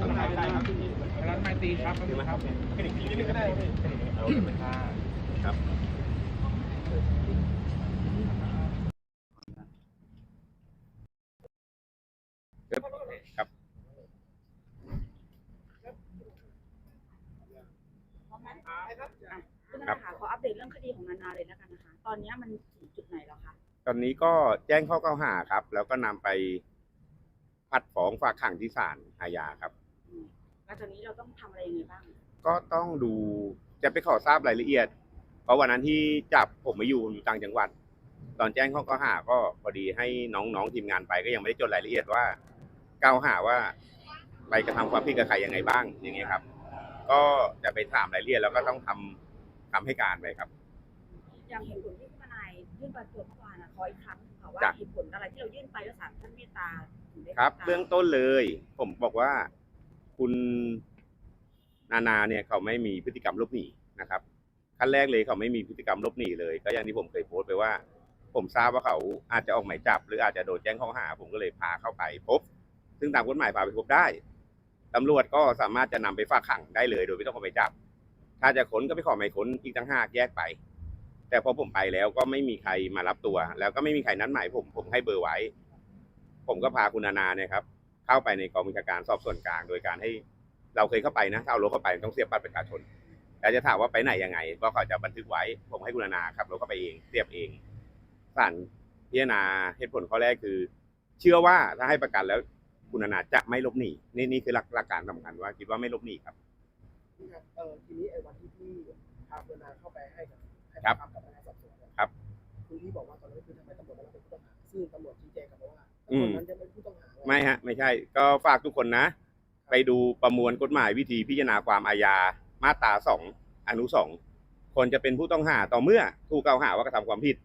ร้านไมตรีครับครับเอาเป็นค่าครับครับพร้อมไหมอะคุณนาค่ะขออัปเดตเรื่องคดีของนานาเลยแล้วกันนะคะ ตอนนี้มันถึงจุดไหนแล้วคะตอนนี้ก็แจ้งข้อกล่าวหาครับ แล้วก็นำไปผัดฟ้องฝากขังที่ศาลอาญาครับอืม แล้วตอนนี้เราต้องทำอะไรยังไงบ้าง ก็ต้องดูจะไปขอทราบรายละเอียด เพราะวันนั้นที่จับผมมาอยู่อยู่ต่างจังหวัด ตอนแจ้งข้อกล่าวหาก็พอดีให้น้องๆทีมงานไปก็ยังไม่ได้จดรายละเอียดว่ากล่าวหาว่าไปกระทำความผิดกับใครยังไงบ้างอย่างเงี้ยครับ ก็จะไปถามรายละเอียดแล้วก็ต้องทำทำให้การไปครับ อย่างเหตุผลที่ทนายยื่นประจวบเมื่อวานนะขออีกครั้งค่ะว่าจ้ะ เหตุผลอะไรที่เรายื่นไปแล้วศาลท่านเมตตาถึงได้ครับตามเบื้องต้นเลย ผมบอกว่า คุณนานาเนี่ยเขาไม่มีพฤติกรรมลบหนีนะครับขั้นแรกเลยเขาไม่มีพฤติกรรมลบหนีเลย ก็อย่างที่ผมเคยโพสต์ไปว่า ผมทราบว่าเขาอาจจะออกหมายจับ หรืออาจจะโดนแจ้งข้อหา ผมก็เลยพาเข้าไปพบ ซึ่งตามกฎหมายพาไปพบได้ตำรวจก็สามารถจะนำไปฝากขังได้เลย โดยไม่ต้องเอาไปจับ ถ้าจะค้นก็ไปขอหมายค้นอีกต่างห้าแยกไป แต่พอผมไปแล้วก็ไม่มีใครมารับตัว แล้วก็ไม่มีใครนัดหมายผมผมให้เบอร์ไว้ ผมก็พาคุณนานาเนี่ยครับ เข้าไปในกองบัญชาการสอบสวนกลาง โดยการให้เราเคยเข้าไปนะถ้าเอารถเข้าไปต้องเสียบบัตรประชาชนแต่จะถามว่าไปไหนยังไง ก็เขาจะบันทึกไว้ ผมให้คุณนานาขับรถเข้าไปเองเสียบเองศาลพิจารณาเหตุผลข้อแรกคือ เชื่อว่าถ้าให้ประกันแล้วคุณนานาจะไม่หลบหนีนี่นี่คือหลักหลักการสำคัญว่าคิดว่าไม่หลบหนีครับครับเออทีนี้ไอ้วันที่พี่พาเพื่อนนาเข้าไปให้กับให้ครับปากคำกับพนักงานสอบสวนเนี่ยครับคุณพี่บอกว่าตอนนั้นคือทำไมตำรวจมารับเป็นผู้ต้องหาซึ่งตำรวจชี้แจงกับเราว่าอืตำรวมจนั้นจะเป็นผู้ต้องหา ไม่ฮะ ไม่ใช่ ก็ฝากทุกคนนะ ไปดูประมวลกฎหมายวิธีพิจารณาความอาญามาตราสองอนุสองคนจะเป็นผู้ต้องหาต่อเมื่อถูกกล่าวหาว่ากระทำความผิด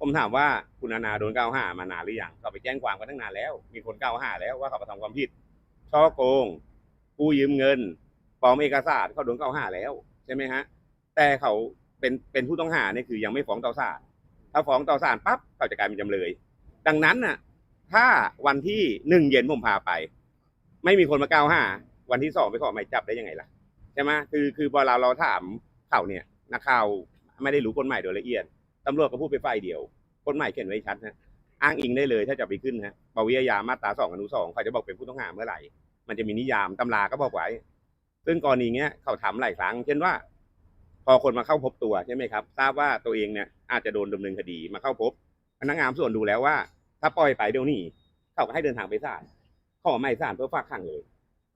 ผมถามว่าคุณนานาโดนกล่าวหามานานหรือยังเขาไปแจ้งความกันตั้งนานแล้ว มีคนกล่าวหาแล้วว่าเขากระทำความผิดช่อโกงกู้ยืมเงินปลอมเอกสารเขาโดนกล่าวหาแล้วใช่ไหมฮะ แต่เขาเป็นเป็นผู้ต้องหาเนี่ยคือยังไม่ฟ้องต่อศาลถ้าฟ้องต่อศาลปั๊บเขาจะกลายเป็นจำเลย ดังนั้นน่ะ ถ้าวันที่หนึ่งเย็นผมพาไป ไม่มีคนมากล่าวหาวันที่สองไปขอหมายจับได้ยังไงล่ะใช่ไหมคือคือพอเราเราถามเขาเนี่ยนักข่าวไม่ได้รู้กฎหมายโดยละเอียดตำรวจก็พูดไปฝ่ายเดียวกฎหมายเขียนไว้ชัดนะอ้างอิงได้เลยถ้าจะไปขึ้นฮะปวิยามาตราสองอนุสองเขาจะบอกเป็นผู้ต้องหาเมื่อไหร่ มันจะมีนิยามตำราก็บอกไว้ ซึ่งกรณีเนี้ยเขาทำหลายครั้ง เช่นว่า พอคนมาเข้าพบตัวใช่ไหมครับ ทราบว่าตัวเองเนี่ยอาจจะโดนดำเนินคดีมาเข้าพบ พนักงานสอบสวนดูแล้วว่า ถ้าปล่อยไปเดี๋ยวนี้เขาก็ให้เดินทางไปศาลขอหมายศาลเพื่อฝากขังเลย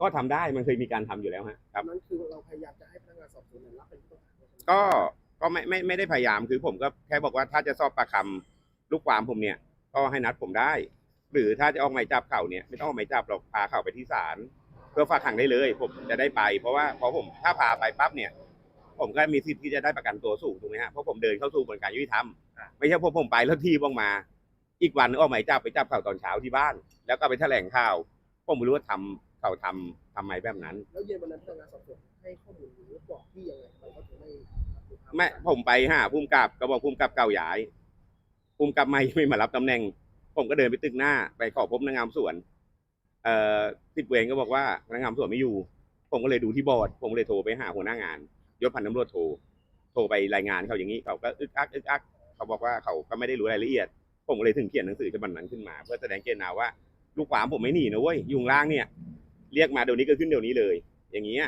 ก็ทำได้มันเคยมีการทำอยู่แล้วฮะครับ นั้นคือเราพยายามจะให้พนักงานสอบสวนเนี่ยรับเป็นผู้ต้องหาด้วยใช่ไหมก็ก็ไม่ไม่ไม่ได้พยายามคือผมก็แค่บอกว่าถ้าจะสอบปากคำลูกความผมเนี่ย ก็ให้นัดผมได้ หรือถ้าจะออกหมายจับเขาเนี่ย ไม่ต้องออกหมายจับหรอกพาเขาไปที่ศาลเพื่อฝากขังได้เลย ผมจะได้ไป เพราะว่าพอผมถ้าพาไปปั๊บเนี่ย ผมก็มีสิทธิ์ที่จะได้ประกันตัวสูงถูกไหมฮะเพราะผมเดินเข้าสู่กระบวนการยุติธรรมไม่ใช่พอผมไปแล้วทีบออกมา อีกวันนึงออกหมายจับไปจับเขาตอนเช้าที่บ้าน แล้วก็ไปแถลงข่าวผมไม่รู้ว่าทำเขาทำทำไมแบบนั้น แล้วเย็นวันนั้นพนักงานสอบสวนให้ข้อมูลหรือบอกพี่ยังไงทำไมเขาถึงไม่รับรู้ครับไม่ผมไปหาภูมิกับก็บอกภูมิกับเก่าย้ายภูมิกับใหม่ไม่มารับตำแหน่ง ผมก็เดินไปตึกหน้า ไปขอพบพนักงานสอบสวนเอ่อสิบเวรก็บอกว่าพนักงานสอบสวนไม่อยู่ ผมก็เลยดูที่บอร์ด ผมก็เลยโทรไปหาหัวหน้างานยศพันตำรวจโทรโทรไปรายงานเขาอย่างนี้เขาก็อึกอักอึกอัก เขาบอกว่าเขาก็ไม่ได้รู้รายละเอียด ผมเลยถึงเขียนหนังสือฉบับนั้นขึ้นมา เพื่อแสดงเจตนาว่าลูกความผมไม่หนีนะเว้ยอยุงล่างเนี่ย เรียกมาเดี๋ยวนี้ก็ขึ้นเดี๋ยวนี้เลย อย่างเงี้ย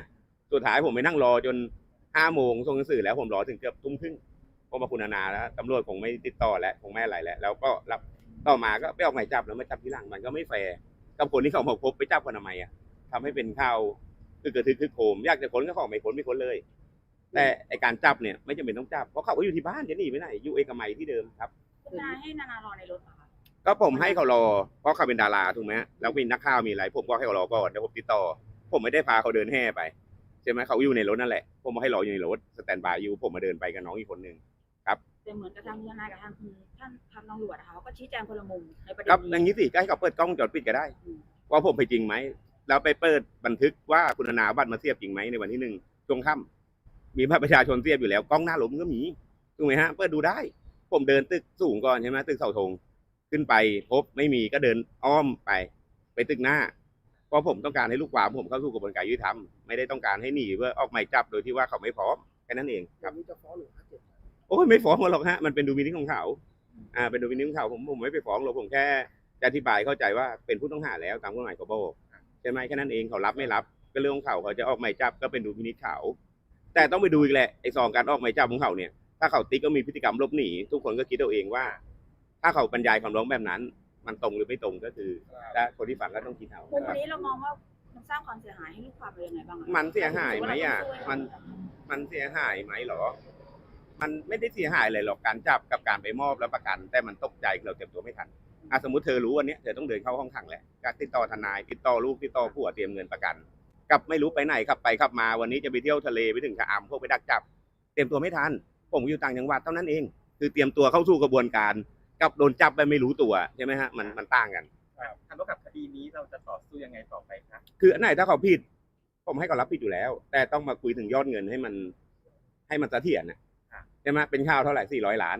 สุดท้ายผมไปนั่งรอจนห้าโมงส่งหนังสือแล้วผมรอถึงเกือบทุ่มครึ่งผมมาคุณนานาแล้วตำรวจคงไม่ติดต่อแล้วคงไม่อะไรแล้วแล้วก็รับต่อมาก็ไปออกหมายจับแล้วมาจับทีหลังมันก็ไม่แฟร์กับคนที่เขามาพบไปจับกันทำไมอะทำให้เป็นข่าวคือกระทึกคึกโคม อยากจะค้นก็ขอไม่ค้นไม่ค้นเลย แต่ไอการจับเนี่ยไม่จำเป็นต้องจับเพราะเขาก็อยู่ที่บ้านจะหนีไปไหนอยู่เอกมัยที่เดิมครับ คุณนาให้นานารอในรถเหรอคะก็ผมให้เขารอเพราะเขาเป็นดาราถูกไหมฮะแล้วมีนักข่าวมีอะไรผมก็ให้เขารอก่อนเดี๋ยวผมติดต่อ ผมไม่ได้พาเขาเดินแห่ไปใช่ไหมเขาอยู่ในรถนั่นแหละ ผมให้รออยู่ในรถสแตนบายอยู่ผมมาเดินไปกับน้องอีกคนหนึ่งแต่เหมือนกับทางทนายกับทางคุณท่านทางตำรวจนะคะเขาก็ชี้แจงคนละมุมในประเด็ก็นอย่างนี้นี้สิก็ให้เขาเปิดกล้องวงจอดปิดก็ได้อืมว่าผมไปจริงไหมแล้วไปเปิดบันทึกว่าคุณธนาเอาบัตรมาเสียบจริงไหมในวันที่หนึ่งช่วงค่ำมีบัตรประชาชนเสียบอยู่แล้วกล้องหน้ารถมันก็มีถูกไหมฮะเปิดดูได้ ผมเดินตึกสูงก่อนใช่ไหมตึกเสาธงขึ้นไปพบไม่มีก็เดินอ้อมไป ไปตึกหน้าพเพราะผมต้องการให้ลูกความผมเข้าสู่กระบวนการยุติธรรมไม่ได้ต้องการให้หนีเพื่อออกหมายจับโดยที่ว่าเขาไม่พร้อมแค่นั้นเองควัรับนนี้จะฟ้องหนึ่งห้าเจ็ดโอ้ยไม่ฟ้องหรอกฮะมันเป็นดูมินิของเขาอ่าเป็นดูมินิของเขาผมผมไม่ไปฟ้องหรอกผมแค่จะอธิบายเข้าใจว่าเป็นผู้ต้องหาแล้วตามกฎหมายเขาบอกใช่ไหมแค่นั้นเองเขารับไม่รับก็เรื่องของเขาเขาจะออกหมายจับก็เป็นดูมินิเขาแต่ต้องไปดูอีกแหละไอ้ซองการออกหมายจับของเขาเนี่ย ถ้าเขาติ๊กก็มีพฤติกรรมหลบหนีทุกคนก็คิดเอาเองว่า ถ้าเขาบรรยายคำร้องแบบนั้น มันตรงหรือไม่ตรงก็คือและคนที่ฟังก็ต้องคิดเอามุมนี้เรามองว่ามันสร้างความเสียหายให้ลูกความเรายังไงบ้างอะมันเสียหายไหมอะมันมันเสียหายไหมเหรอ มันไม่ได้เสียหายเลยหรอกการจับกับการไปมอบแล้วประกัน แต่มันตกใจเราเตรียมตัวไม่ทันอะสมมติเธอรู้วันเนี้ยเธอต้องเดินเข้าห้องขังแล้วการติดต่อทนาย ติดต่อลูกติดต่อผัวเตรียมเงินประกันกับไม่รู้ไปไหนขับไปขับมาวันนี้จะไปเที่ยวทะเลไปถึงชะอำพวกไปดักจับ เตรียมตัวไม่ทัน ผมอยู่ต่างจังหวัดเท่านั้นเอง คือเตรียมตัวเข้าสู่กระบวนการ กับโดนจับไปไม่รู้ตัวใช่ไหมฮะมันมันต่างกัน ทำกับคดีนี้เราจะต่อสู้ยังไงต่อไปคะคืออันไหนถ้าเขาผิด ผมให้เขารับผิดอยู่แล้ว แต่ต้องมาคุยถึงยอดเงินให้มันให้มันเสถียรนะใช่ไหมเป็นข้าวเท่าไหร่สี่ร้อยล้าน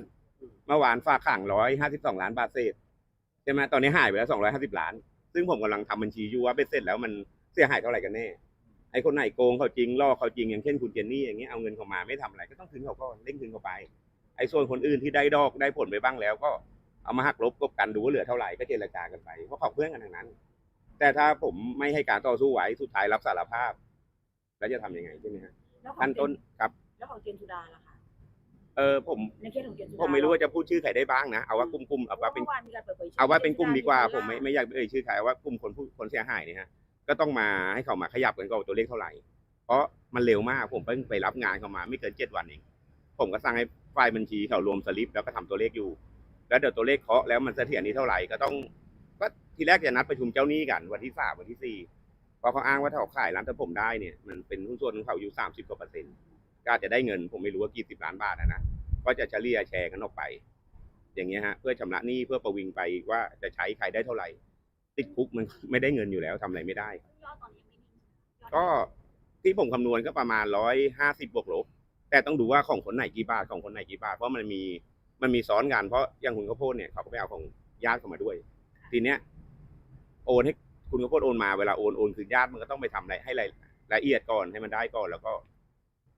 เมื่อวานฝากขังร้อยห้าสิบสองล้านบาทเศษใช่ไหมตอนนี้หายไปแล้วสองร้อยห้าสิบล้าน ซึ่งผมกำลังทำบัญชีอยู่ว่าเป็นเสร็จแล้วมันเสียหายเท่าไหร่กันแน่ ไอ้คนไหนโกงเขาจริงล่อเขาจริงอย่างเช่นคุณเจนนี่อย่างเงี้ยเอาเงินเขามาไม่ทำอะไรก็ต้องคืนเขาก็เร่งคืนเขาไป ไอ้ส่วนคนอื่นที่ได้ดอกได้ผลไปบ้างแล้ว ก็เอามาหักลบกบกันดูว่าเหลือเท่าไหร่ก็เจรจากันไปเพราะเขาเพื่อนกันทั้งนั้น แต่ถ้าผมไม่ให้การต่อสู้ไหวสุดท้ายรับสารภาพ แล้วจะทำยังไงใช่ไหมฮะแล้วของขั้นต้นครับ แล้วของเจนสุดาล่ะคะเออผมในเคสของเจนสุดาผมไม่รู้ว่าจะพูดชื่อใครได้บ้างนะเอาว่ากลุ่มๆเอาว่าเป็นมื่อวานมีการเปิดเผยชื่เอาว่าเป็นกลุ่มดีกว่าจนผมไม่ไม่อยากเอ่ยชื่อใครเอาว่ากลุ่มคนผู้คนเสียหายเนี่ยฮะ ก็ต้องมาให้เขามาขยับกันก่อนว่าตัวเลขเท่าไหร่ เพราะมันเร็วมากผมเพิ่งไปรับงานเขามาไม่เกินเจ็ดวันเอง ผมก็สั่งให้ฝ่ายบัญชีเขารวมสลิปแล้วก็ทำตัวเลขอยู่ แล้วเดี๋ยวตัวเลขเคาะแล้วมันเสถียรนี้เท่าไหร่ก็ต้องก็ทีแรกจะนัดประชุมเจ้าหนี้กันวันที่สามวันที่สี่เพราะเขาอ้างว่าถ้าเขาขายร้านถ้าผมได้เนี่ยมันเป็นหุ้นส่วนของเขาอยู่สามสิบกว่าเปอร์เซ็นต์ก็อาจจะได้เงินผมไม่รู้ว่ากี่สิบล้านบาทนะนะก็จะเฉลี่ยแชร์กันออกไป อย่างเงี้ยฮะเพื่อชำระหนี้เพื่อประวิงไปว่าจะใช้ใครได้เท่าไหร่ ติดคุกมันไม่ได้เงินอยู่แล้วทำอะไรไม่ได้ ยอดตอนนี้ยังไม่นิ่งยอดก็ที่ผมคำนวณก็ประมาณร้อยห้าสิบบวกลบแต่ต้องดูว่าของคนไหนกี่บาทของคนไหนกี่บาท เพราะมันมีมันมีซ้อนกันเพราะอย่างคุณข้าวโพดเนี่ยเขาก็ไปเอาของญาติเข้ามาด้วย ทีเนี้ยโอนให้คุณข้าวโพดโอนมาเวลาโอนโอนคือญาติมันก็ต้องไปทำอะไรให้รายละเอียดก่อนให้มันได้ก่อน แล้วก็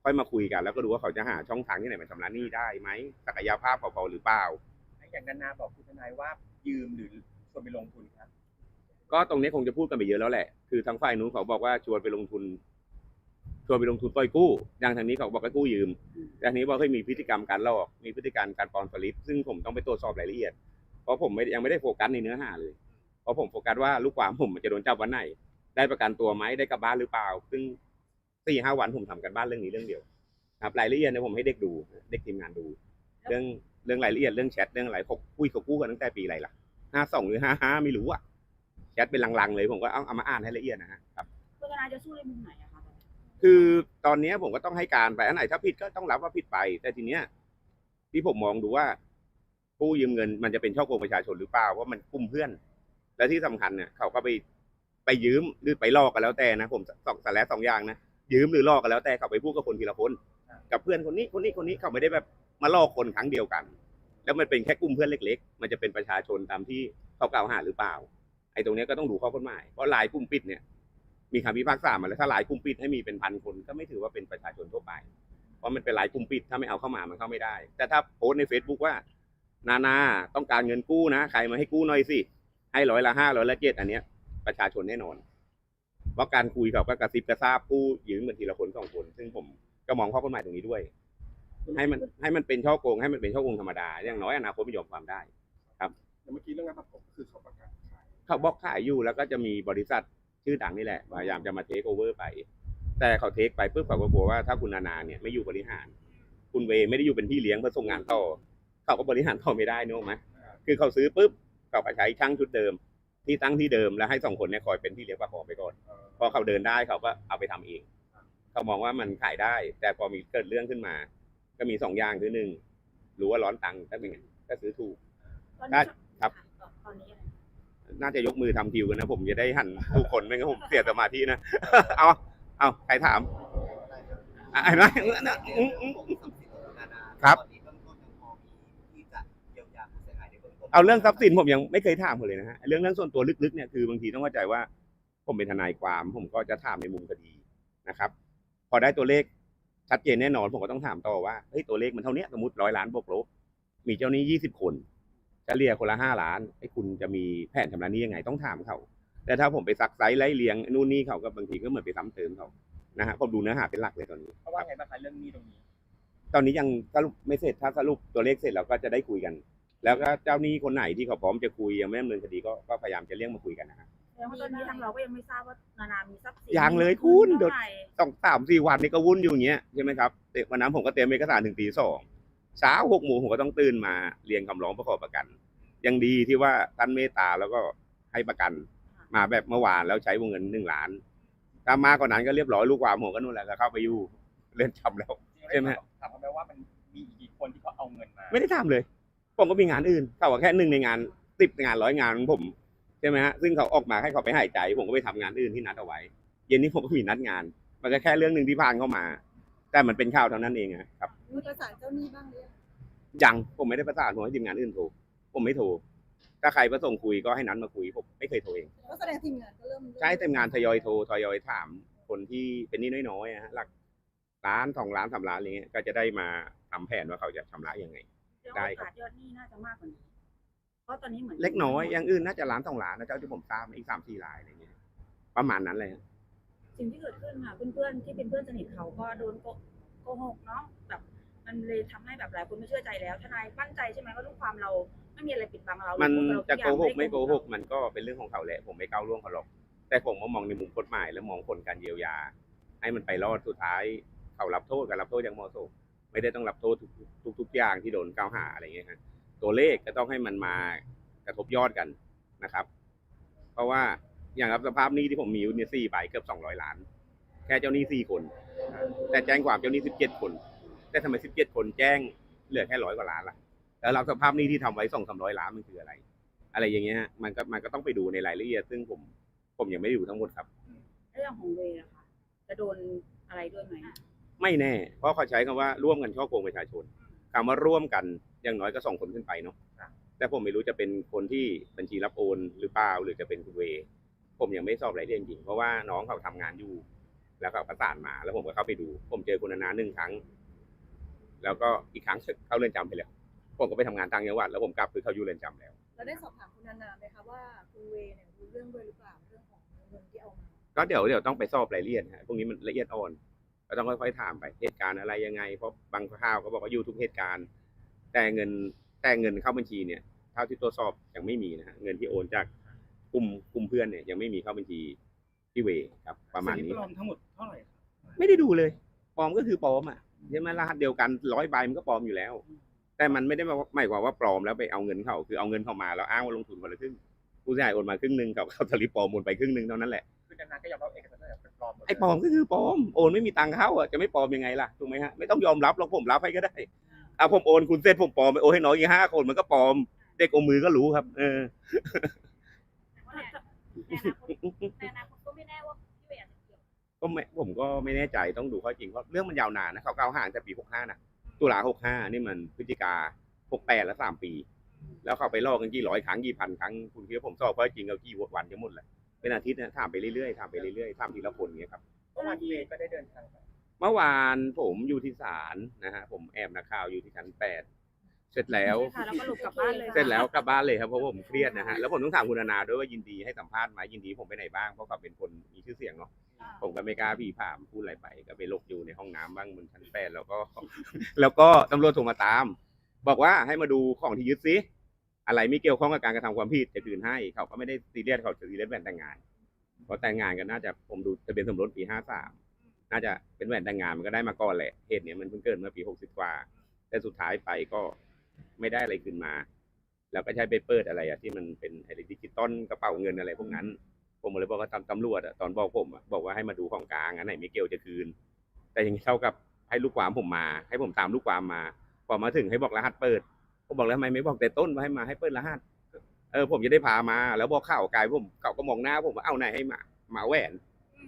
ค่อยมาคุยกัน แล้วก็ดูว่าเขาจะหาช่องทางที่ไหนมาชำระหนี้ได้ไหมศักยภาพเขาพอหรือเปล่า อย่างนานาบอกคุณทนายว่ายืมหรือชวนไปลงทุนครับ ก็ตรงนี้คงจะพูดกันไปเยอะแล้วแหละ คือทางฝ่ายนู้นเขาบอกว่าชวนไปลงทุน ชวนไปลงทุนปล่อยกู้อย่างทางนี้เขาบอกให้กู้ยืมแต่ทางนี้บอกให้มีพฤติกรรมการหลอก มีพฤติกรรการปลอมสลิป ซึ่งผมต้องไปตรวจสอบรายละเอียด เพราะผมไม่ยังไม่ได้โฟกัสในเนื้อหาเลย เพราะผมโฟกัสว่าลูกความผมมันจะโดนจับวันไหน ได้ประกันตัวไหมได้กลับบ้านหรือเปล่า ซึ่งสี่ห้าวันผมทำกันบ้านเรื่องนี้เรื่องเดียว ครับรายละเอียดเนี่ยผมให้เด็กดู เด็กทีมงานดู เรื่องเรื่องรายละเอียดเรื่องแชทเรื่องอะไรเขาคุยเขากู้กันตั้งแต่ปีอะไรล่ะห้าสองหรือห้าห้าไม่รู้อะ แชทเป็นลังๆเลยผมก็เอาเอามาอ่านให้ละเอียดนะฮะครับ คุณทนายจะสู้ในมุมไหนอะคะคือตอนเนี้ยผมก็ต้องให้การไปอันไหนถ้าผิดก็ต้องรับว่าผิดไป แต่ทีเนี้ยที่ผมมองดูว่ากู้ยืมเงินมันจะเป็นช่อโกงประชาชนหรือเปล่าว่ามันกุ้มเพื่อน และที่สำคัญเนี่ยเขาก็ไปไปยืมหรือไปลอกกันแล้วแต่นะผมสองสารสองอย่างนะยืมหรือลอกกันแล้วแต่เขาไปพูดกับคนทีละคนกับเพื่อนคนนี้คนนี้คนนี้เขาไม่ได้แบบมาลอกคนครั้งเดียวกัน แล้วมันเป็นแค่กลุ่มเพื่อนเล็ก ๆ มันจะเป็นประชาชนตามที่เขากล่าวหาหรือเปล่า ไอ้ตรงนี้ก็ต้องดูข้อกฎหมาย เพราะหลายกลุ่มปิดเนี่ยมีคำพิพากษามาแล้วถ้าหลายกลุ่มปิดให้มีเป็นพันคนก็ไม่ถือว่าเป็นประชาชนทั่วไป เพราะมันเป็นหลายกลุ่มปิดถ้าไม่เอาเข้ามามันเข้าไม่ได้ แต่ถ้าโพสต์ใน Facebook ว่า นานาต้องการเงินกู้นะ ใครมาให้กู้หน่อยสิให้ร้อยละห้าร้อยละเจ็ดอันเนี้ยประชาชนแน่นอนเพราะการคุยเขาก็กระซิบกระซาบกู้ยืมกันทีละคนสองคน ซึ่งผมก็มองข้อกฎหมายตรงนี้ด้วย ให้มันให้มันเป็นช่อโกงให้มันเป็นช่อโกงธรรมดาอย่างน้อยอนาคตมันยอมความได้แต่เมื่อกี้เรื่องนั้นผมคือเขาประกาศ เขาบอกขายอยู่แล้วก็จะมีบริษัทชื่อดังนี่แหละพยายามจะมาเทคโอเวอร์ไป แต่เขาเทคไปปุ๊บเขาก็บอกว่าถ้าคุณนานาเนี่ยไม่อยู่บริหาร คุณเวย์ไม่ได้อยู่เป็นพี่เลี้ยงเพื่อส่งงานต่อเขาก็บริหารต่อไม่ได้นึกออกไหมคือเขาซื้อปุ๊บเขาก็ใช้ช่างชุดเดิม ที่ตั้งที่เดิมแล้วให้สองคนเนี่ยคอยเป็นพี่เลี้ยงประคองไปก่อนพอเขาเดินได้เขาก็เอาไปทำเอง เขามองว่ามันขายได้ แต่พอมีเกิดเรื่องขึ้นมา ก็มีสองอย่างคือหนึ่งรู้ว่าร้อนตังค์ก็เป็นไงก็ซื้อถูกตอ น่าจะยกมือทำคิวกันนะ ผมจะได้หันทุกคนไม่งั้นผมเสียสมาธินะ เอาเอาใครถามอะไอ้นะอืมอืมครับเอาเรื่องทรัพย์สินผมยังไม่เคยถามเขาเลยนะฮะเรื่องเรื่องส่วนตัวลึกๆเนี่ยคือบางทีต้องเข้าใจว่า ผมเป็นทนายความ ผมก็จะถามในมุมคดีนะครับ พอได้ตัวเลขชัดเจนแน่นอน ผมก็ต้องถามต่อว่าเฮ้ยตัวเลขมันเท่าเนี้ยสมมติร้อยล้านบวกลบมีเจ้าหนี้ยี่สิบคน เฉลี่ยคนละห้าล้านไอ้คุณจะมีแผนชำระหนี้ยังไงต้องถามเขาแต่ถ้าผมไปซักไซส์ไล่เลียงนู่นนี่เขาก็บางทีก็เหมือนไปซ้ำเติมเขานะฮะผมดูเนื้อหาเป็นหลักเลยตอนนี้ เพราะว่าไงบ้างคะเรื่องหนี้ตรงนี้ ตอนนี้ยังสรุปไม่เสร็จถ้าสรุปตัวเลขเสร็จเราก็จะได้คุยกัน แล้วก็เจ้าหนี้คนไหนที่เขาพร้อมจะคุยยังไม่ดำเนินคดีก็ก็พยายามจะเรียกมาคุยกันนะฮะแสดงว่าตอนนี้ทางเราก็ยังไม่ทราบว่านานามีทรัพย์สินยังเลยคุณเท่าไหร่ต้องสามสี่วันนี้ก็วุ่นอยู่อย่างเงี้ยใช่ไหมครับแต่วันนั้นผมก็เตรียมเอกสารถึงตีสอง เช้าหกโมงผมก็ต้องตื่นมาเรียงคำร้องประกอบประกัน ยังดีที่ว่าท่านเมตตาแล้วก็ให้ประกัน มาแบบเมื่อวานแล้วใช้วงเงินหนึ่งล้าน ถ้ามากกว่านั้นก็เรียบร้อยลูกความผมก็นู่นแหละก็เข้าไปอยู่เล่นจำแล้ว ใช่ไหมถามเขาไหมว่ามันมีอีกกี่คนที่เขาเอาเงินมา ไม่ได้ทำเลย ผมก็มีงานอื่นเขาว่าแค่หนึ่งในงานสิบงานร้อยงานของผมใช่ไหมฮะซึ่งเขาออกมาให้เขาไปหายใจ ผมก็ไปทำงานอื่นที่นัดเอาไว้ เย็นนี้ผมก็มีนัดงาน มันก็แค่เรื่องหนึ่งที่ผ่านเข้ามา แต่มันเป็นข่าวเท่านั้นเองอะครับ มีประสานเจ้าหนี้บ้างหรือยังยังผมไม่ได้ประสานผมให้ทีมงานอื่นโทรผมไม่โทรถ้าใครประสงค์คุยก็ให้นัดมาคุยผมไม่เคยโทรเองก็แสดงทีมงานก็เริ่มใช่ทีมงานทยอยโทรทยอยถามคนที่เป็นหนี้น้อยๆอะฮะหลักล้านสองล้านสามล้านอะไรเงี้ยก็จะได้มาทำแผนว่าเขาจะชำระยังไง ได้ได้ครัโอบ กาสยอดหนี้น่าจะมากกว่านี้เพราะตอนนี้เหมือนเล็กน้อยอย่างอื่นน่าจะล้านสองล้านนะเจ้าที่ผมทราบอีกสามสี่รายอะไรเงี้ยประมาณนั้นเลยฮะสิ่งที่เกิดขึ้นค่ะเพื่อนๆที่เป็นเพื่อนสนิทเขาก็โดนโกโกหกเนาะแบบ มันเลยทำให้แบบหลายคนไม่เชื่อใจแล้วทนายมั่นใจใช่ไหมว่าลูกความเราไม่มีอะไรปิดบังเรา มันเราพูดจะบโกเราหทุกอย่าไม่โกหกด้มันก็เป็นเรื่องของเขาแหละผมไม่ก้าวล่วงเขาหรอก แต่ผมมามองในมุมกฎหมายแล้วมองผลการเยียวยา ให้มันไปรอดสุดท้ายเขารับโทษกับรับโทษอย่างเหมาะสมไม่ได้ต้องรับโทษทุกทุกทุกอย่างที่โดนกล่าวหาอะไรเงี้ยฮะตัวเลขก็ต้องให้มันมากระทบยอดกันนะครับ เพราะว่าอย่างรับสภาพหนี้ที่ผมมีอยู่เนี่ยสี่ใบเกือบสองร้อยล้าน แค่เจ้าหนี้สี่คน แต่แจ้งความเจ้าหนี้สิบเจ็ดคน แต่ทำไมสิบเจ็ดคนแจ้งเหลือแค่ร้อยกว่าล้านล่ะ แล้วรับสภาพหนี้ที่ทำไว้สองสามร้อยล้านมันคืออะไร อะไรอย่างเงี้ยฮะมันก็มันก็ต้องไปดูในรายละเอียด ซึ่งผมผมยังไม่ได้ดูทั้งหมดครับเรื่องของเวย์นะคะจะโดนอะไรด้วยไหมไม่แน่ เพราะเขาใช้คำว่าร่วมกันช่อโกงประชาชนคำว่าร่วมกันอย่างน้อยก็สองคนขึ้นไปเนาะแต่ผมไม่รู้จะเป็นคนที่บัญชีรับโอนหรือเปล่าหรือจะเป็นคุณเวย์ผมยังไม่สอบรายละเอียดจริงเพราะว่าน้องเขาทำงานอยู่ แล้วก็ประสานมาแล้วผมก็เข้าไปดู ผมเจอคุณนานาหนึ่งครั้ง แล้วก็อีกครั้งเข้าเรือนจำไปแล้ว ผมก็ไปทำงานต่างจังหวัดแล้วผมกลับคือเขาอยู่เรือนจำแล้วเราได้สอบถามคุณนานาไหมคะว่าคุณเวย์เนี่ยรู้เรื่องด้วยหรือเปล่าเรื่องของเงินที่เอามาก็เดี๋ยวเดี๋ยวต้องไปสอบรายละเอียดฮะพวกนี้มันละเอียดอ่อนก็ต้องค่อยๆถามไปเหตุการณ์อะไรยังไง เพราะบางข่าวก็บอกว่าอยู่ทุกเหตุการณ์ แต่เงินแต่เงินเข้าบัญชีเนี่ยเท่าที่ตรวจสอบยังไม่มีนะฮะเงินที่โอนจากกลุ่มกลุ่มเพื่อนเนี่ยยังไม่มีเข้าบัญชีที่เวครับประมาณนี้ปลอมทั้งหมดเท่าไหร่ครับไม่ได้ดูเลยปลอมก็คือปลอมอะ ใช่ไหมรหัสเดียวกันร้อยใบมันก็ปลอมอยู่แล้ว แต่มันไม่ได้หมายความว่าปลอมแล้วไปเอาเงินเขาคือเอาเงินเข้ามาแล้วอ้างว่าลงทุนคนละครึ่งผู้เสียหายโอนมาครึ่งหนึ่งเขาเขาสลิปปลอมโอนไปครึ่งหนึ่งเท่านั้นแหละคือนานๆก็ยอมรับเอกสารแบบเป็นปลอมหมดเลยไอ้ปลอมก็คือปลอมโอนไม่มีตังค์เข้าอะจะไม่ปลอมยังไงล่ะถูกไหมฮะไม่ต้องยอมรับหรอกผมรับให้ก็ได้เอาผมโอนคุณเสร็จผมปลอมไปโอนให้น้องอีกห้าคนมันก็ปลอม เด็กอมมือก็รู้ครับ เออในอนาคตก็ไม่แน่ว่าพี่เวย์อาจจะเกี่ยวก็ไม่ผมก็ไม่แน่ใจต้องดูข้อจริงเพราะเรื่องมันยาวนานนะเขาเก้าวห่างแต่ปีหกห้านะตุลาหกห้านี่มันพฤศจิกาหกแปดแล้วสามปี แล้วเขาไปลอกกันกี่ร้อยครั้งกี่พันครั้งคุณคิดว่าผมสอบข้อจริงเอากี่วันจะหมดเลยเป็นอาทิตย์นะถามไปเรื่อยๆถามไปเรื่อยๆถามทีละคนอย่างเงี้ยครับเมื่อวานเวย์ก็ได้เดินทางไปเมื่อวานผมอยู่ที่ศาลนะฮะผมแอบนักข่าวอยู่ที่ชั้นแปด เสร็จแล้ว ค่ะแล้วก็หลบกลับบ้านเลยค่ะเสร็จแล้วกลับบ้านเลยครับเพราะว่าผมเครียดนะฮะแล้วผมต้องถามคุณนานาด้วยว่ายินดีให้สัมภาษณ์ไหมยินดีผมไปไหนบ้างเพราะเขาเป็นคนมีชื่อเสียงเนาะผมก็ไม่กล้าพี่ผามพูดอะไรไป ก็ไปหลบอยู่ในห้องน้ำบ้างบนชั้นแปดแล้วก็ แล้วก็ตำรวจโทรมาตาม บอกว่าให้มาดูของที่ยึดซิอะไรไม่เกี่ยวข้องกับการกระทำความผิดจะคืนให้เขาก็ไม่ได้ซีเรียสเขาจะซีเรียสแหวนแต่งงานเพราะแต่งงานกันน่าจะผมดูทะเบียนสมรสปีห้าสามน่าจะเป็นแหวนแต่งงานมันก็ได้มาก่อนแหละเหตุเนี้ยมันเพิ่งเกิดเมื่อปีหกสิบกว่าแต่สุดท้ายไปก็ ไม่ได้อะไรขึ้นมา แล้วก็ใช้ไปเปิดอะไรอะที่มันเป็นอะไรดิจิตอลกระเป๋าเงินอะไรพวกนั้น ผมเลยบอกว่าตำตำรวจอะตอนบอกผมอะบอกว่าให้มาดูของกลางอันไหนไม่เกี่ยวจะคืน แต่อยังเท่ากับให้ลูกความผมมา ให้ผมตามลูกความมาพอมาถึงให้บอกรหัสเปิดผมบอกแล้วทำไมไม่บอกแต่ต้นว่าให้มาให้เปิดรหัสเออผมจะได้พามา แล้วบอกข่าวกายผมเขาก็มองหน้าผมว่าเอาไหนให้มามาแหวน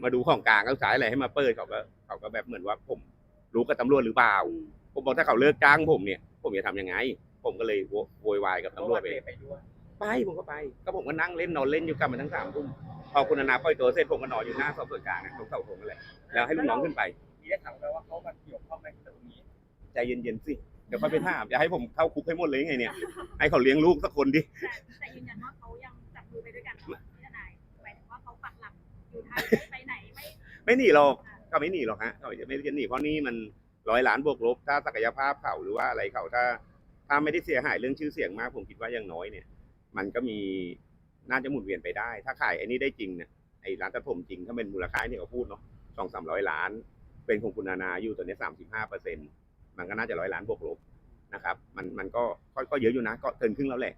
มาดูของกลางเขาสายอะไรให้มาเปิดเขาก็เขาก็แบบเหมือนว่าผมรู้กับตำรวจหรือเปล่า ผมบอกถ้าเขาเลิกจ้างผมเนี่ย ผมจะทำยังไง ผมก็เลยโวโวยวายกับเมื่อตำรววาจนไปเวย์ไปด้วยไปผมก็ไป ก็ผมก็นั่งเล่นนอนเล่นอยู่กลับมาทั้งสามทุ่มพอคุณนานาปล่อยตัวเสร็จผมก็นอนอยู่หน้าสอบสวนกลางเนี่ยตรงเสาธงนั่นแหละแล้วให้ลูกน้องขึ้นไปพี่ได้ถามไปว่าเขามาเกี่ยวข้องไหมกับตรงนี้ใจเย็นๆสิเดี๋ยวค่อยไปถามอย่าให้ผมเข้าคุกให้หมดเลยไงเนี่ยให้เขาเลี้ยงลูกสักคนดิแต่แต่ยืนยันว่าเขายังจับมือไปด้วยกันเนาะพี่ทนายหมายถึงว่าเขาปักหลักอยู่ไทยไม่ไปไหนไม่ไม่หนีหรอกเขาไม่หนีหรอกฮะเขาจะไม่จะหนีเพราะนี่มัน ร้อยล้านบวกลบ ถ้าศักยภาพเขาหรือว่าอะไรเขาถ้า ถ้าไม่ได้เสียหายเรื่องชื่อเสียงมาก ผมคิดว่าย่างน้อยเนี่ย มันก็มีน่าจะหมุนเวียนไปได้ ถ้าขายไอ้นี้ได้จริงเนี่ยไอ้ร้านตัดผมจริงถ้าเป็นมูลค่าที่เขาพูดเนาะสองสามร้อยล้าน เป็นของคุณนานาอยู่ตัวนี้สามสิบห้าเปอร์เซ็นต์มันก็น่าจะร้อยล้านบวกลบนะครับ มันมันก็ก็ก็เยอะอยู่นะ ก็เกินครึ่งแล้วแหละ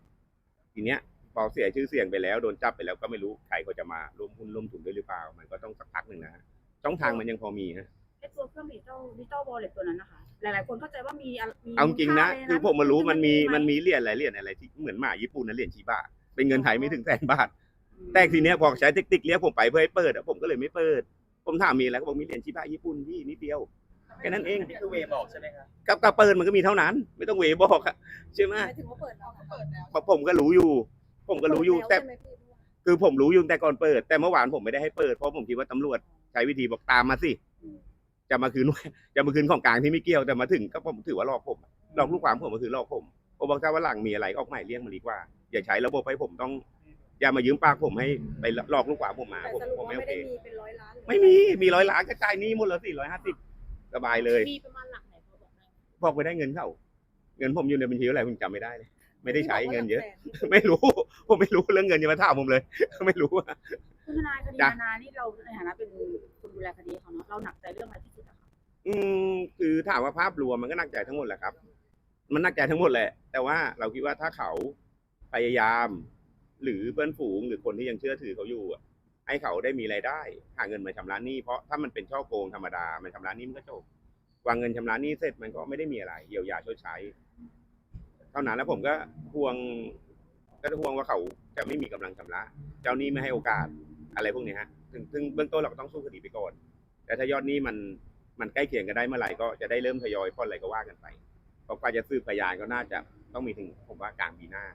ทีเนี้ยพอเสียชื่อเสียงไปแล้วโดนจับไปแล้วก็ไม่รู้ใครเขาจะมาร่วมหุ้นร่วมทุนด้วยหรือเปล่า มันก็ต้องสักพักหนึ่งนะฮะช่องทางมันยังพอมีฮะ ไอ้ตัวเครื่องดิจิตอลดิจิตอลวอลเล็ตตัวนั้นนะคะ หลายๆ คนเข้าใจว่ามีอะไรมีเอาจริงๆนะค่าคือผมมารู้มันมีไหมันมีเหรียญอะไรเหรียญอะไรที่เหมือนหมาญี่ปุ่นนะเหรียญชิบะเป็นเงินไทยไม่ถึงแสนบาทอืมแต่ทีเนี้ยพอใช้เทคนิคเรียกผมไปเพื่อให้เปิดอะผมก็เลยไม่เปิด ผมถามมีอะไรก็บอกมีเหรียญชิบะญี่ปุ่นพี่นิดเดียวแค่นั้นเองอันนี้คือเวย์บอกใช่ไหมครับกับกับเปิดมันก็มีเท่านั้น ไม่ต้องเวบอกอะใช่ไหมหมายถึงว่าเปิดแล้วเปิดแล้วเพราะผมก็รู้อยู่ ผมก็รู้อยู่แต่ใช่ไหมพี่คือผมรู้อยู่แต่ก่อนเปิด แต่เมื่อวานผมไม่ได้ให้เปิดเพราะผมคิดว่าตำรวจใช้วิธีบอกตามมาสิ จะมาคืนจะมาคืนของกลางที่ไม่เกี่ยวแต่มาถึงก็ผมถือว่าหลอกผมหลอกลูกความผมก็คือหลอกผมผมบอกถ้าว่าหลังมีอะไรก็ออกหมายเรียกมาดีกว่า อย่าใช้ระบบให้ผมต้องอย่ามายืมปากผมให้ไปหลอกลูกความผมมาแต่ผมสรุปผมว่าไม่โอไม่เคได้มีเป็นร้อยล้านเลยไม่มีมีร้อยล้านกระจายหนี้หมดแล้วสี่ร้อยห้าสิบสบายเลยมีประมาณหลักไหนพอบอกได้บอกไปได้เงินเขาเงินผมอยู่ในบัญชีเท่าไหร่ผมจำไม่ได้เลย ไม่ได้ใช้เงินเยอะที่บกว่าหลักแสนไม่รู้ ผมไม่รู้เรื่องเงินอย่ามาถามผมเลย ไม่รู้อะคุณทนายคดีจ้ะนานานี่เราในฐานะเป็นคนดูแลคดีเขาเนาะเราหนักใจเรื่องอะไรที่สุดอะคะอืมคือถามว่าภาพรวมมันก็หนักใจทั้งหมดแหละครับ มันหนักใจทั้งหมดแหละ แต่ว่าเราคิดว่าถ้าเขาพยายาม หรือเพื่อนฝูงหรือคนที่ยังเชื่อถือเขาอยู่อะให้เขาได้มีรายได้หาเงินมาชำระหนี้เพราะถ้ามันเป็นช่อโกงธรรมดามันชำระหนี้มันก็จบวางเงินชำระหนี้เสร็จมันก็ไม่ได้มีอะไรเยียวยาชดใช้ เท่านั้นแล้วผมก็ห่วง ก็ห่วงว่าเขาจะไม่มีกำลังชำระ เจ้าหนี้ไม่ให้โอกาสอะไรพวกนี้ฮะถึงถึงเบื้องต้นเราก็ต้องสู้คดีไปก่อนแต่ถ้ายอดหนี้มันมันใกล้เคียงกันได้เมื่อไหร่ก็จะได้เริ่มทยอยผ่อนอะไรก็ว่ากันไปเพราะกว่าจะสืบพยานก็น่าจะต้องมีถึงผมว่ากลางปีหน้า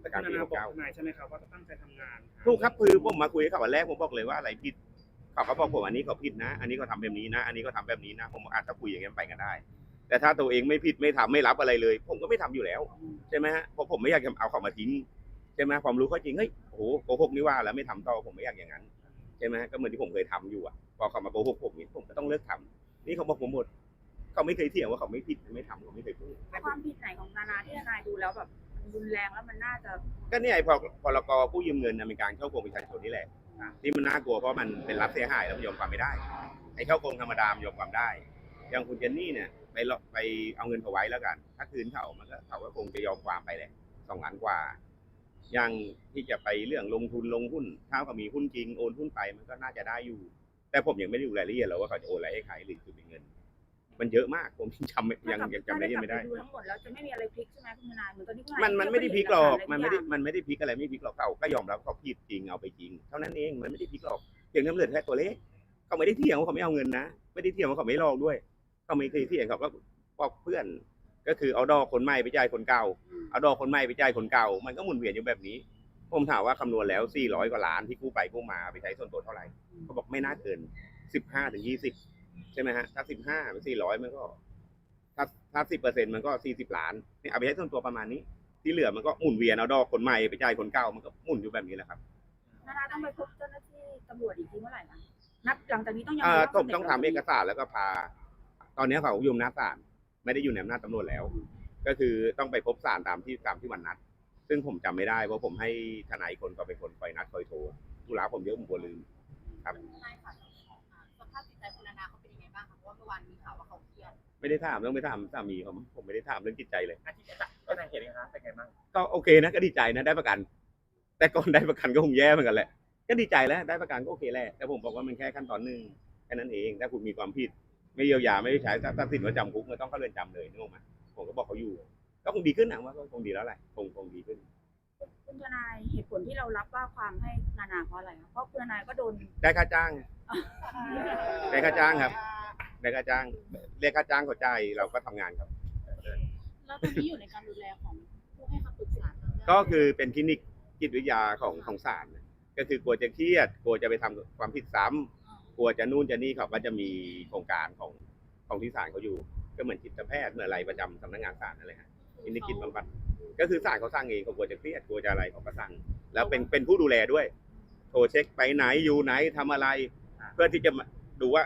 แต่กลางคุณปีนานาหกบอกเก้าทนายใช่ไหมครับว่าจะตั้งใจทำงานถูกครับคือผมมาคุยกับเขาวันแรกผมบอกเลยว่าอะไรผิดเขาก็บอกผมอันนี้เขาผิดนะ อันนี้ก็ทำแบบนี้นะ อันนี้ก็ทำแบบนี้นะ ผมบอกอาจจะคุยอย่างนี้นไปกันได้ แต่ถ้าตัวเองไม่ผิดไม่ทำไม่รับอะไรเลย ผมก็ไม่ทำอยู่แล้วใช่ไหมฮะเพราะผมไม่อยากจะเอาเขามาทิ้งใช่ไหมความรู้เขาจริงเฮ้ยโอ้โหโกหกนี่ว่าแล้วไม่ทำต่อผมไม่อยากอย่างนั้นใช่ไหมฮะก็เหมือนที่ผมเคยทำอยู่อะพอเขามาโกหกผมนี่ผมก็ต้องเลิกทำนี่เขาบอกผมหมดเขาไม่เคยเถียงว่าเขาไม่ผิดไม่ทำเขาไม่เคยพูดความผิดไหนของนานาที่ทนายดูแล้วแบบมันรุนแรงแล้วมันน่าจะ ก็เนี่ยไอ้พอพรกผู้ยืมเงินนะเป็นการเข้าโกงประชาชนนี่แหละที่มันน่ากลัวเพราะมันเป็นรัฐเสียหายแล้วมันยอมความไม่ได้ไอ้เข้าโกงธรรมดามันยอมความได้อย่างคุณเจนนี่เนี่ย ไปเลาะไปเอาเงินเขาไว้แล้วกัน ถ้าคืนเขามันก็เขาก็คงจะยอมความไปแหละสองล้านกว่าอย่างที่จะไปเรื่องลงทุนลงหุ้นถ้าเขามีหุ้นจริงโอนหุ้นไปมันก็น่าจะได้อยู่ แต่ผมยังไม่ได้ดูรายละเอียดหรอกว่าเขาจะโอนอะไรให้ใครหรือคือเป็นเงิน มันเยอะมากผมจำไม่ยังยังจำรายละเอียดไม่ได้ถ้าดูทั้งหมดแล้วจะไม่มีอะไรพลิกใช่ไหมคุณทนายเหมือนตอนที่คุณทนายมันมันไม่ได้พลิกหรอกมันไม่ได้เอกสารอะรมันไม่ได้พลิกอะไรไม่พลิกหรอกเขาก็ยอมรับเขาผิดจริงเอาไปจริงเท่านั้นเองมันไม่ได้พลิกหรอกเพียงแค่เหลือแค่ตัวเลขเขาไม่ได้เถียงว่าเขาไม่เอาเงินนะ ไม่ได้เถียงว่าเขาไม่หลอกด้วย เขาไม่เคยเถียงเขาก็บอกเพื่อน ก็คือเอาดอกคนใหม่ไปจ่ายคนเก่าอืมเอาดอกคนใหม่ไปจ่ายคนเก่า มันก็หมุนเวียนอยู่แบบนี้ ผมถามว่าคำนวณแล้ว 400 กว่าล้านที่กู้ไปกู้มาไปใช้ส่วนตัวเท่าไหร่เขาบอกไม่น่าเกิน 15ถึง20 ใช่ไหมฮะ ถ้า 15เป็น400 มันก็ ถ้าถ้า10เปอร์เซ็นต์มันก็ 40 ล้านเนี่ยเอาไปใช้ส่วนตัวประมาณนี้ ที่เหลือมันก็หมุนเวียนเอาดอกคนใหม่ไปจ่ายคนเก่า มันก็หมุนอยู่แบบนี้แหละครับนานาต้องไปพบเจ้าหน้าที่ตำรวจอีกทีเมื่อไหร่นะนับหลังจากนี้ต้องยังเอ่อไงต้องต้องทำเอกสารแล้วก็พา ตอนนี้เขาอยู่อำนาจศาลไม่ได้อยู่ในอำนาจตำรวจแล้ว ก็คือต้องไปพบศาลตามที่ตามที่วันนัด ซึ่งผมจำไม่ได้เพราะผมให้ทนายคนก็เป็นคนคอยนัดคอยโทรธุระผมเยอะผมกลัวลืม ครับ ทนายค่ะอ่าสภาพจิตใจคุณนานาเขาเป็นยังไงบ้างคะเพราะว่าเมื่อวานมีข่าวว่าเขาเครียดไม่ได้ถามต้องไปถามสามีเขาผมไม่ได้ถามเรื่องจิตใจเลยอันที่ทนายเห็นนะครับเป็นไงบ้างก็โอเคนะก็ดีใจนะได้ประกัน แต่ก่อนได้ประกันก็คงแย่เหมือนกันแหละก็ดีใจแล้วได้ประกันก็โอเคแหละแต่ผมบอกว่ามันแค่ขั้นตอนหนึ่งแค่นั้นเองถ้าคุณมีความผิด ไม่เยียวยาไม่ได้ใช้ตัดสินว่าจำคุกมันต้องเข้าเรือนจำเลยนึกออกไหมผมก็บอกเขาอยู่ ก็คงดีขึ้นนะว่าก็คงดีแล้วแหละคงคงดีขึ้นคุณทนายเหตุผลที่เรารับว่าความให้นานาเพราะอะไรคะเพราะคุณทนายก็โดนได้ค่าจ้างได้ค่าจ้างครับได้ค่าจ้างเรียกค่าจ้างเขาจ่ายเราก็ทำงานครับแล้วตอนนี้อยู่ในการดูแลของผู้ให้คำปรึกษาทางด้านก็คือเป็นคลินิกจิตวิทยาของของศาลก็คือกลัวจะเครียดกลัวจะไปทำความผิดซ้ำ กลัวจะนู่นจะนี่เขาก็จะมีโครงการของของที่ศาลเขาอยู่ ก็เหมือนจิตแพทย์เหมือนอะไรประจำสำนักงานศาลนั่นแหละฮะอินิกิจบำบัดก็คือศาลเขาสร้างเองเขากลัวจะเครียดกลัวจะอะไรเขาก็สร้างแล้วเป็นเป็นผู้ดูแลด้วย โทรเช็คไปไหนอยู่ไหนทำอะไร เพื่อที่จะมาดูว่า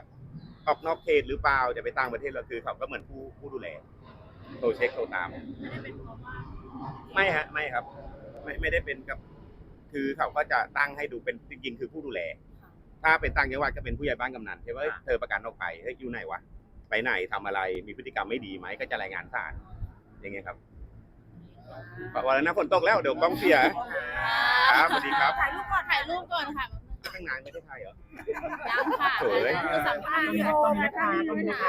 ออกนอกเขตหรือเปล่าจะไปต่างประเทศเราคือเขาก็เหมือนผู้ผู้ดูแลโทรเช็คโทรตาม ไม่ได้เป็นเพราะว่าไม่ฮะไม่ครับ ไม่ไม่ได้เป็นกับ คือเขาก็จะตั้งให้ดูเป็นจริงๆคือผู้ดูแล ถ้าเป็นต่างจังหวัดก็เป็นผู้ใหญ่บ้านกำนันใช่ไหมเอ้ยเธอประกันออกไปเฮ้ยอยู่ไหนวะไปไหนทำอะไรมีพฤติกรรมไม่ดีไหมก็จะรายงานศาลอย่างเงี้ยครับวันนั้นฝนตกแล้วเดี๋ยวกล้องเสียครับสวัสดีครับถ่ายรูปก่อนถ่ายรูปก่อนค่ะตั้งนานไม่ได้ถ่ายเหรอยังค่ะสวยคือสัมภาษณ์วิดีโอนะคะ